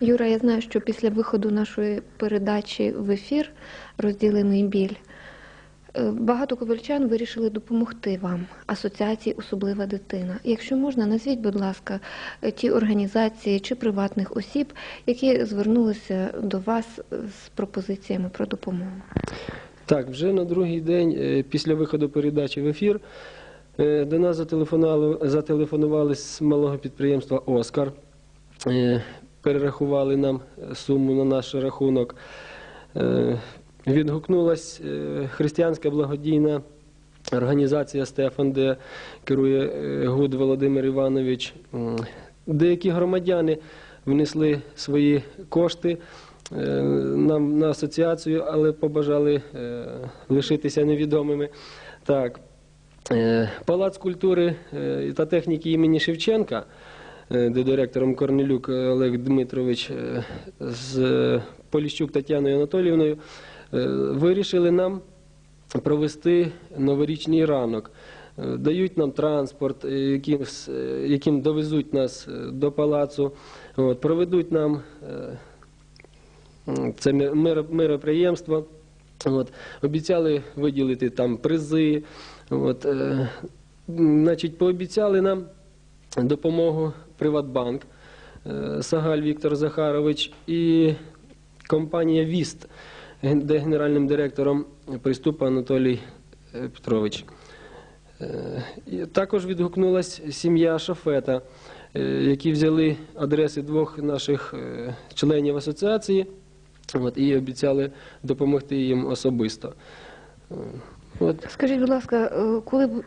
Юра, я знаю, що після виходу нашої передачі в ефір розділений біль. е, Багато ковальчан вирішили допомогти вам, асоціації Особлива дитина. Якщо можна, назвіть, будь ласка, е, ті організації чи приватних осіб, які звернулися до вас з пропозиціями про допомогу. Так, вже на другий день е, після виходу передачі в ефір до нас зателефонували, зателефонували з малого підприємства Оскар. Е, Перерахували нам суму на наш рахунок. Е, Відгукнулась е, християнська благодійна організація Стефан, де керує е, Гуд Володимир Іванович. Деякі громадяни внесли свої кошти е, нам на асоціацію, але побажали е, лишитися невідомими. Е, Палац культури е, та техніки імені Шевченка, е, де директором Корнелюк Олег Дмитрович е, з е, Поліщук Тетяною Анатоліївною е, вирішили нам провести новорічний ранок. Е, Дають нам транспорт, е, яким, е, яким довезуть нас е, до палацу, от, проведуть нам е, це мер- мер- мероприємство. От, обіцяли виділити там призи. От, е, значить, пообіцяли нам допомогу Приватбанк, е, Сагаль Віктор Захарович і компанія Віст, де генеральним директором приступа Анатолій е, Петрович. Е, Також відгукнулась сім'я Шафета, які взяли адреси двох наших членів асоціації і обіцяли допомогти їм особисто. Скажіть, будь ласка,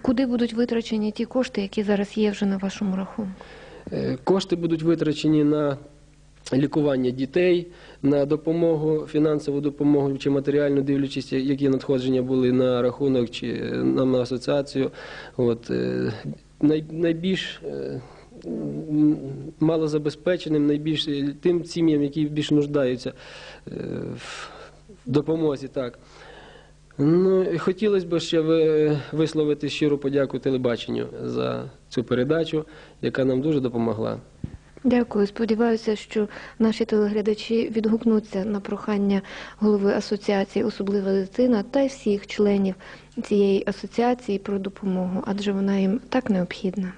куди будуть витрачені ті кошти, які зараз є вже на вашому рахунку? Е, Кошти будуть витрачені на лікування дітей, на допомогу, фінансову допомогу чи матеріальну, дивлячись, які надходження були на рахунок чи е, на асоціацію. От, е, найбільш малозабезпеченим, найбільш тим сім'ям, які більш нуждаються в допомозі. Так. Ну, хотілося б ще ви- висловити щиру подяку телебаченню за цю передачу, яка нам дуже допомогла. Дякую. Сподіваюся, що наші телеглядачі відгукнуться на прохання голови асоціації Особлива дитина та й всіх членів цієї асоціації про допомогу, адже вона їм так необхідна.